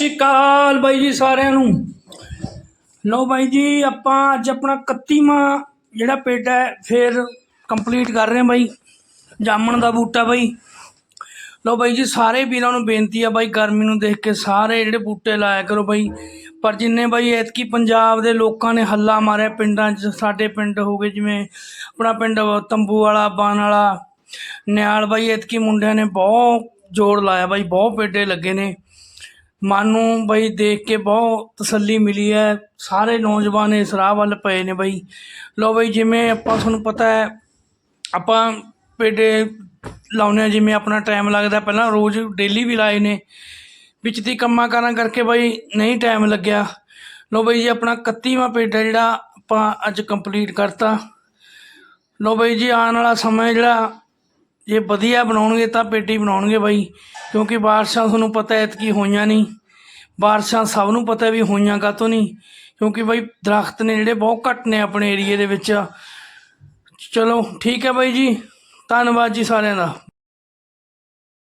ਸ਼੍ਰੀ ਅਕਾਲ ਬਾਈ ਜੀ ਸਾਰਿਆਂ ਨੂੰ। ਲਓ ਬਾਈ ਜੀ, ਆਪਾਂ ਅੱਜ ਆਪਣਾ 31ਵਾਂ ਜਿਹੜਾ ਪੇਡਾ ਹੈ, ਫੇਰ ਕੰਪਲੀਟ ਕਰ ਰਹੇ ਹਾਂ ਬਾਈ। ਜਾਮਣ ਦਾ ਬੂਟਾ ਬਾਈ। ਲਓ ਬਾਈ ਜੀ, ਸਾਰੇ ਵੀਰਾਂ ਨੂੰ ਬੇਨਤੀ ਆ ਬਾਈ, ਗਰਮੀ ਨੂੰ ਦੇਖ ਕੇ ਸਾਰੇ ਜਿਹੜੇ ਬੂਟੇ ਲਾਇਆ ਕਰੋ ਬਾਈ। ਪਰ ਜਿੰਨੇ ਬਾਈ ਐਤਕੀ ਪੰਜਾਬ ਦੇ ਲੋਕਾਂ ਨੇ ਹੱਲਾ ਮਾਰਿਆ ਪਿੰਡਾਂ 'ਚ, ਸਾਡੇ ਪਿੰਡ ਹੋ ਗਏ ਜਿਵੇਂ ਆਪਣਾ ਪਿੰਡ ਤੰਬੂ ਵਾਲਾ ਬਾਨ ਵਾਲਾ, ਨਿਆਲ ਬਾਈ ਐਤਕੀ ਮੁੰਡਿਆਂ ਨੇ ਬਹੁਤ ਜੋਰ ਲਾਇਆ ਬਾਈ, ਬਹੁਤ ਪੇਡੇ ਲੱਗੇ ਨੇ। ਮਨ ਨੂੰ ਬਈ ਦੇਖ ਕੇ ਬਹੁਤ ਤਸੱਲੀ ਮਿਲੀ ਹੈ। ਸਾਰੇ ਨੌਜਵਾਨ ਇਸ ਰਾਹ ਵੱਲ ਪਏ ਨੇ ਬਈ। ਲਓ ਬਈ, ਜਿਵੇਂ ਆਪਾਂ ਤੁਹਾਨੂੰ ਪਤਾ ਹੈ, ਆਪਾਂ ਪੇਡੇ ਲਾਉਨੇ ਆ ਜਿਵੇਂ ਆਪਣਾ ਟਾਈਮ ਲੱਗਦਾ ਪਹਿਲਾਂ ਰੋਜ਼ ਡੇਲੀ ਵੀ ਲਾਏ ਨੇ। ਵਿੱਚ ਦੀ ਕੰਮਾਂ ਕਾਰਾਂ ਕਰਕੇ ਬਈ ਨਹੀਂ ਟਾਈਮ ਲੱਗਿਆ। ਲਓ ਬਈ ਜੀ, ਆਪਣਾ 31ਵਾਂ ਪੇਡਾ ਜਿਹੜਾ ਆਪਾਂ ਅੱਜ ਕੰਪਲੀਟ ਕਰਤਾ। ਲਓ ਬਈ ਜੀ, ਆਉਣ ਵਾਲਾ ਸਮਾਂ ਜਿਹੜਾ ਜੇ ਵਧੀਆ ਬਣਾਉਣਗੇ ਤਾਂ ਪੇਟੀ ਬਣਾਉਣਗੇ ਬਾਈ, ਕਿਉਂਕਿ ਬਾਰਿਸ਼ਾਂ ਤੁਹਾਨੂੰ ਪਤਾ ਐਤਕੀ ਹੋਈਆਂ ਨਹੀਂ। ਬਾਰਿਸ਼ਾਂ ਸਭ ਨੂੰ ਪਤਾ ਵੀ ਹੋਈਆਂ ਕਾਤੋਂ ਨਹੀਂ, ਕਿਉਂਕਿ ਬਾਈ ਦਰਖਤ ਨੇ ਜਿਹੜੇ ਬਹੁਤ ਘੱਟ ਨੇ ਆਪਣੇ ਏਰੀਏ ਦੇ ਵਿੱਚ। ਚਲੋ, ਠੀਕ ਹੈ ਬਾਈ ਜੀ। ਧੰਨਵਾਦ ਜੀ ਸਾਰਿਆਂ ਦਾ।